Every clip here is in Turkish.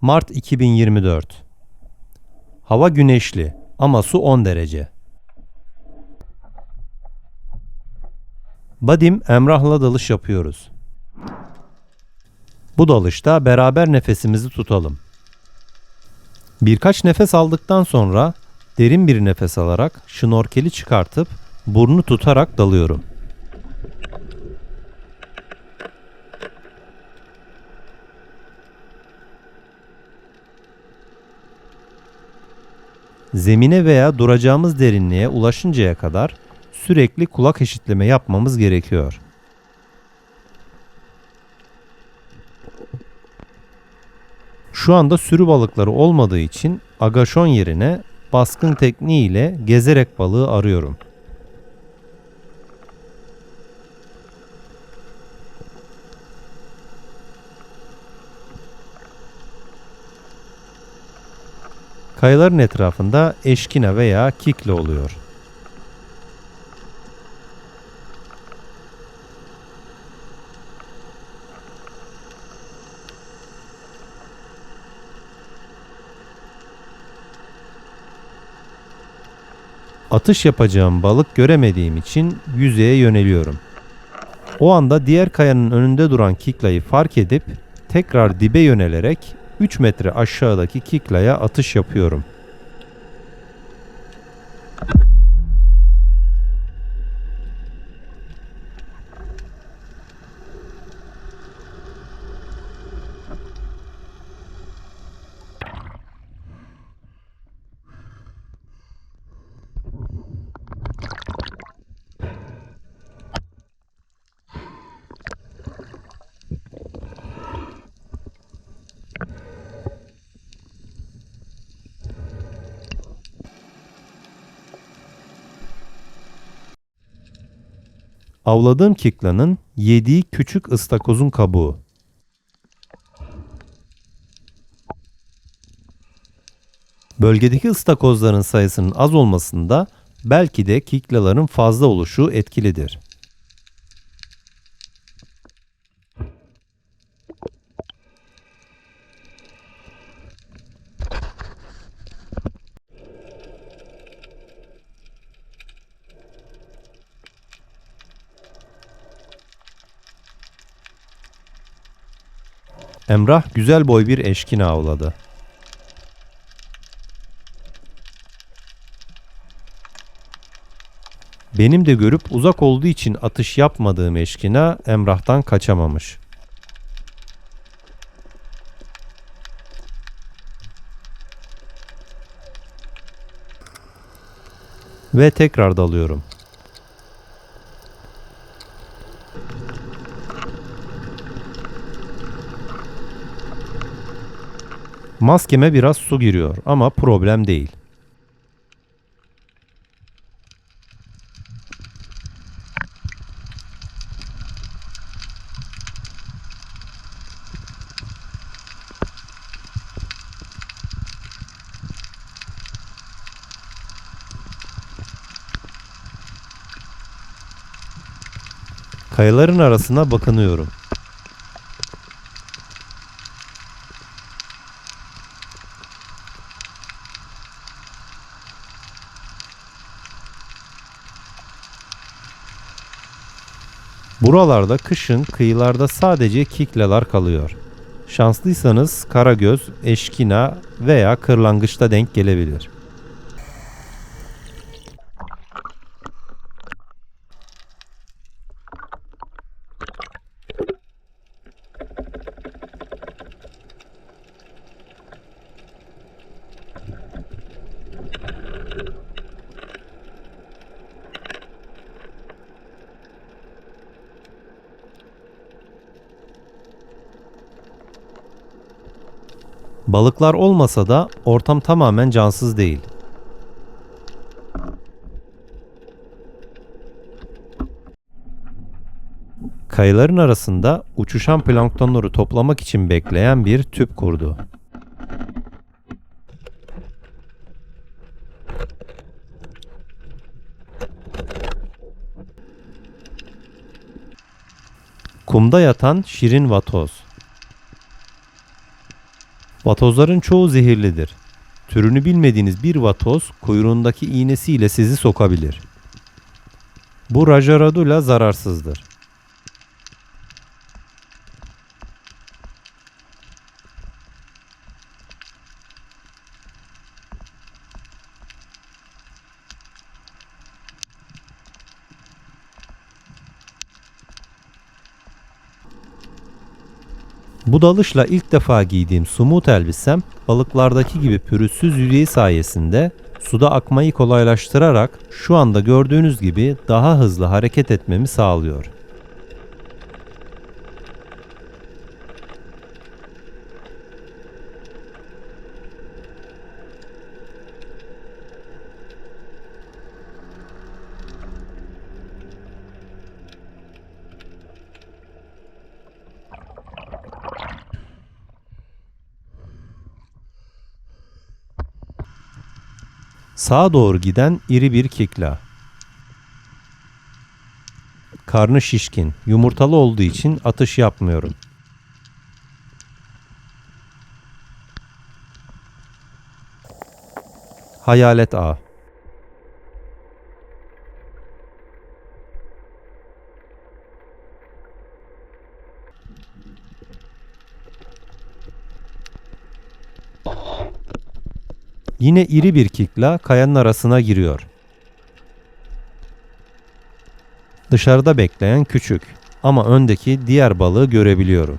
Mart 2024 Hava güneşli ama su 10 derece. Badim Emrah'la dalış yapıyoruz. Bu dalışta beraber nefesimizi tutalım. Birkaç nefes aldıktan sonra derin bir nefes alarak şnorkeli çıkartıp burnu tutarak dalıyorum. Zemine veya duracağımız derinliğe ulaşıncaya kadar sürekli kulak eşitleme yapmamız gerekiyor. Şu anda sürü balıkları olmadığı için agaşon yerine baskın tekniğiyle gezerek balığı arıyorum. Kayaların etrafında eşkina veya kikle oluyor. Atış yapacağım balık göremediğim için yüzeye yöneliyorum. O anda diğer kayanın önünde duran kiklayı fark edip tekrar dibe yönelerek 3 metre aşağıdaki kiklaya atış yapıyorum. Avladığım kiklanın yediği küçük ıstakozun kabuğu. Bölgedeki ıstakozların sayısının az olmasında belki de kiklaların fazla oluşu etkilidir. Emrah güzel boy bir eşkine avladı. Benim de görüp uzak olduğu için atış yapmadığım eşkina Emrah'tan kaçamamış. Ve tekrar dalıyorum. Maskeme biraz su giriyor ama problem değil. Kayaların arasına bakınıyorum. Buralarda kışın kıyılarda sadece kiklalar kalıyor. Şanslıysanız karagöz, eşkina veya kırlangıçta denk gelebilir. Balıklar olmasa da ortam tamamen cansız değil. Kayaların arasında uçuşan planktonları toplamak için bekleyen bir tüp kurdu. Kumda yatan şirin vatoz. Vatozların çoğu zehirlidir. Türünü bilmediğiniz bir vatoz kuyruğundaki iğnesiyle sizi sokabilir. Bu rajaradula zararsızdır. Bu dalışla ilk defa giydiğim sumut elbisem balıklardaki gibi pürüzsüz yüzeyi sayesinde suda akmayı kolaylaştırarak şu anda gördüğünüz gibi daha hızlı hareket etmemi sağlıyor. Sağa doğru giden iri bir kikla. Karnı şişkin, yumurtalı olduğu için atış yapmıyorum. Hayalet ağ. Yine iri bir kikla kayanın arasına giriyor. Dışarıda bekleyen küçük ama öndeki diğer balığı görebiliyorum.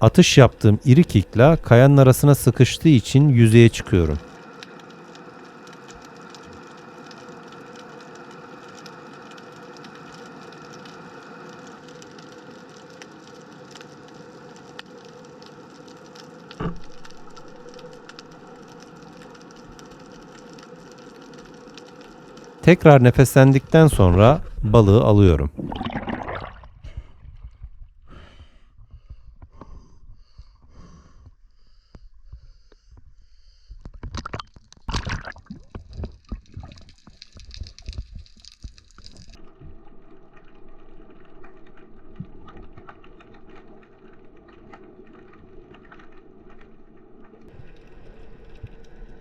Atış yaptığım iri kikla kayanın arasına sıkıştığı için yüzeye çıkıyorum. Tekrar nefeslendikten sonra balığı alıyorum.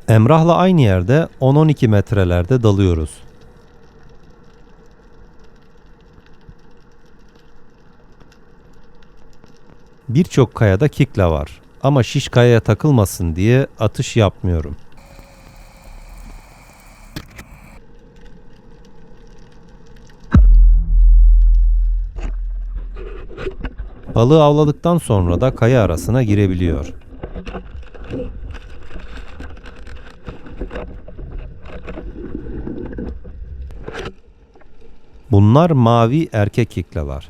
Emrah'la aynı yerde 10-12 metrelerde dalıyoruz. Birçok kayada kikla var ama şiş kayaya takılmasın diye atış yapmıyorum. Balığı avladıktan sonra da kaya arasına girebiliyor. Bunlar mavi erkek kiklalar.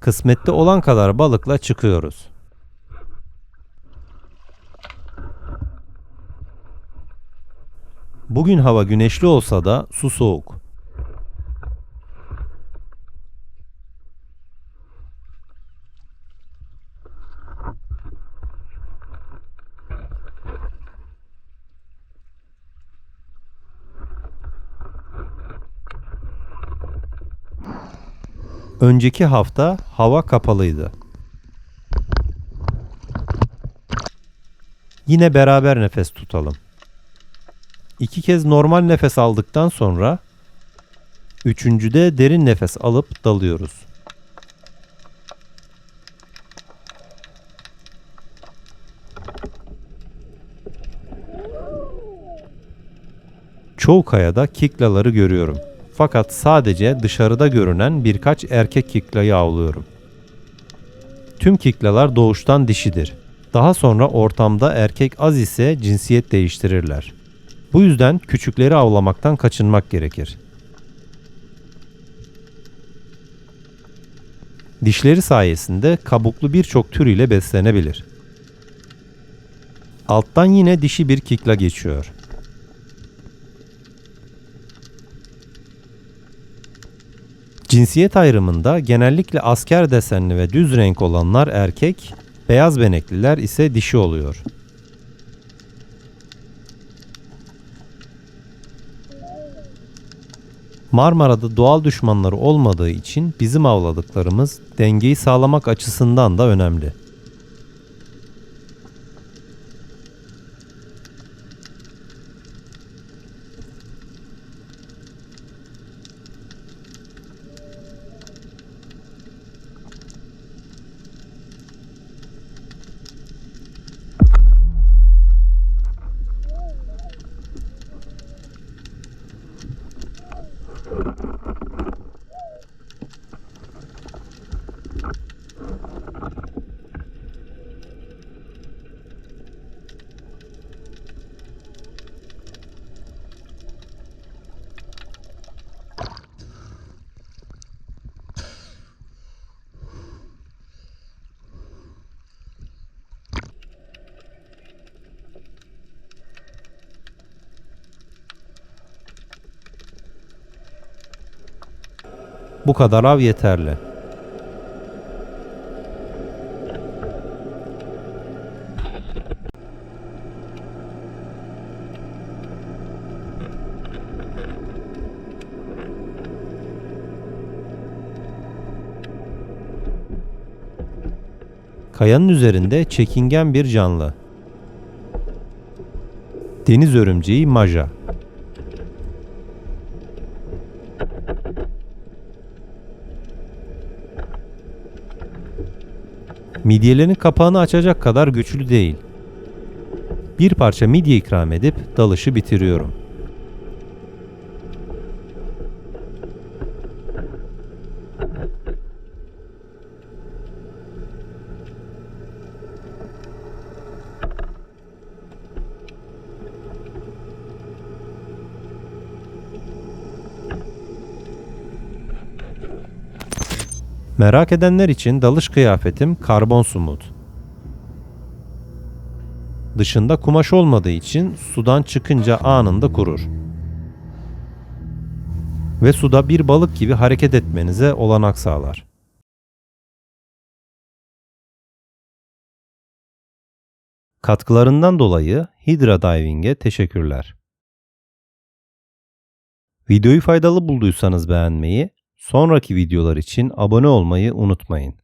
Kısmetli olan kadar balıkla çıkıyoruz. Bugün hava güneşli olsa da su soğuk. Önceki hafta hava kapalıydı. Yine beraber nefes tutalım. İki kez normal nefes aldıktan sonra üçüncüde derin nefes alıp dalıyoruz. Çoğu kayada kiklaları görüyorum. Fakat sadece dışarıda görünen birkaç erkek kiklayı avlıyorum. Tüm kiklalar doğuştan dişidir. Daha sonra ortamda erkek az ise cinsiyet değiştirirler. Bu yüzden küçükleri avlamaktan kaçınmak gerekir. Dişleri sayesinde kabuklu birçok tür ile beslenebilir. Alttan yine dişi bir kikla geçiyor. Cinsiyet ayrımında genellikle asker desenli ve düz renk olanlar erkek, beyaz benekliler ise dişi oluyor. Marmara'da doğal düşmanları olmadığı için bizim avladıklarımız dengeyi sağlamak açısından da önemli. Bu kadar av yeterli. Kayanın üzerinde çekingen bir canlı. Deniz örümceği Maja. Midyelerinin kapağını açacak kadar güçlü değil. Bir parça midye ikram edip dalışı bitiriyorum. Merak edenler için dalış kıyafetim karbon sumut. Dışında kumaş olmadığı için sudan çıkınca anında kurur. Ve suda bir balık gibi hareket etmenize olanak sağlar. Katkılarından dolayı Hydra Diving'e teşekkürler. Videoyu faydalı bulduysanız beğenmeyi, sonraki videolar için abone olmayı unutmayın.